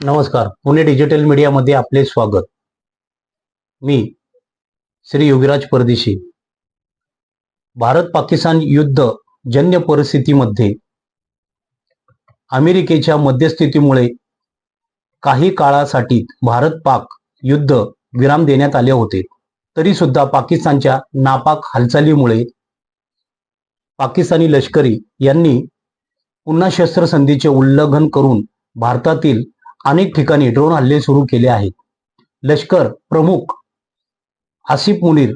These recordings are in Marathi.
नमस्कार. पुणे डिजिटल मीडियामध्ये आपले स्वागत. मी श्री योगीराज परदेशी. भारत पाकिस्तान युद्ध जन्य परिस्थितीमध्ये अमेरिकेच्या मध्यस्थितीमुळे काही काळासाठी भारत पाक युद्ध विराम देण्यात आले होते. तरी सुद्धा पाकिस्तानच्या नापाक हालचालीमुळे पाकिस्तानी लष्करी यांनी पुन्हा शस्त्रसंधीचे उल्लंघन करून भारतातील अनेक ठिकाणी ड्रोन हल्ले सुरू केले आहेत. लष्कर प्रमुख आसिफ मुनीर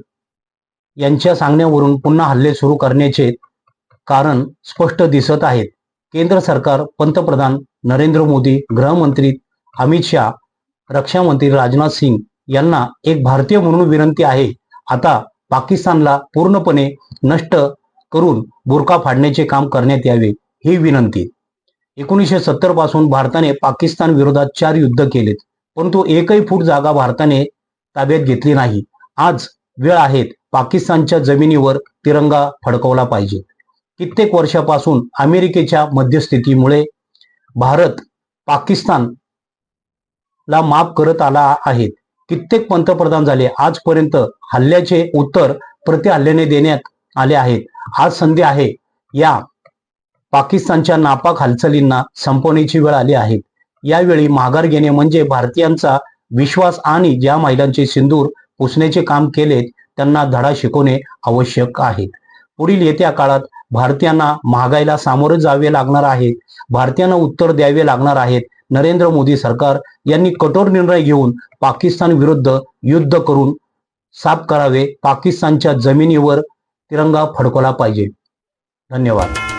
यांच्या सांगण्यावरून पुन्हा हल्ले सुरू करण्याचे कारण स्पष्ट दिसत आहेत. केंद्र सरकार पंतप्रधान नरेंद्र मोदी गृहमंत्री अमित शहा रक्षामंत्री राजनाथ सिंग यांना एक भारतीय म्हणून विनंती आहे. आता पाकिस्तानला पूर्णपणे नष्ट करून बुरका फाडण्याचे काम करण्यात यावे ही विनंती. एकोणीसशे सत्तरपासून भारताने पाकिस्तान विरोधात चार युद्ध केलेत परंतु एकही फूट जागा भारताने ताब्यात घेतली नाही. आज वेळ आहेत पाकिस्तानच्या जमिनीवर तिरंगा फडकवला पाहिजे. कित्येक वर्षापासून अमेरिकेच्या मध्यस्थितीमुळे भारत पाकिस्तान ला माफ करत आला आहे. कित्येक पंतप्रधान झाले आजपर्यंत हल्ल्याचे उत्तर प्रति हल्ल्याने देण्यात आले आहेत. आज संधी आहे या पाकिस्तानच्या नापाक हालचालींना संपवण्याची वेळ आली आहे. यावेळी माघार घेणे म्हणजे भारतीयांचा विश्वास आणि ज्या महिलांचे सिंदूर पुसण्याचे काम केले त्यांना धडा शिकवणे आवश्यक आहे. पुढील येत्या काळात भारतीयांना महागाईला सामोरे जावे लागणार आहे भारतीयांना उत्तर द्यावे लागणार आहेत नरेंद्र मोदी सरकार यांनी कठोर निर्णय घेऊन पाकिस्तान विरुद्ध युद्ध करून साफ करावे पाकिस्तानच्या जमिनीवर तिरंगा फडकवला पाहिजे. धन्यवाद.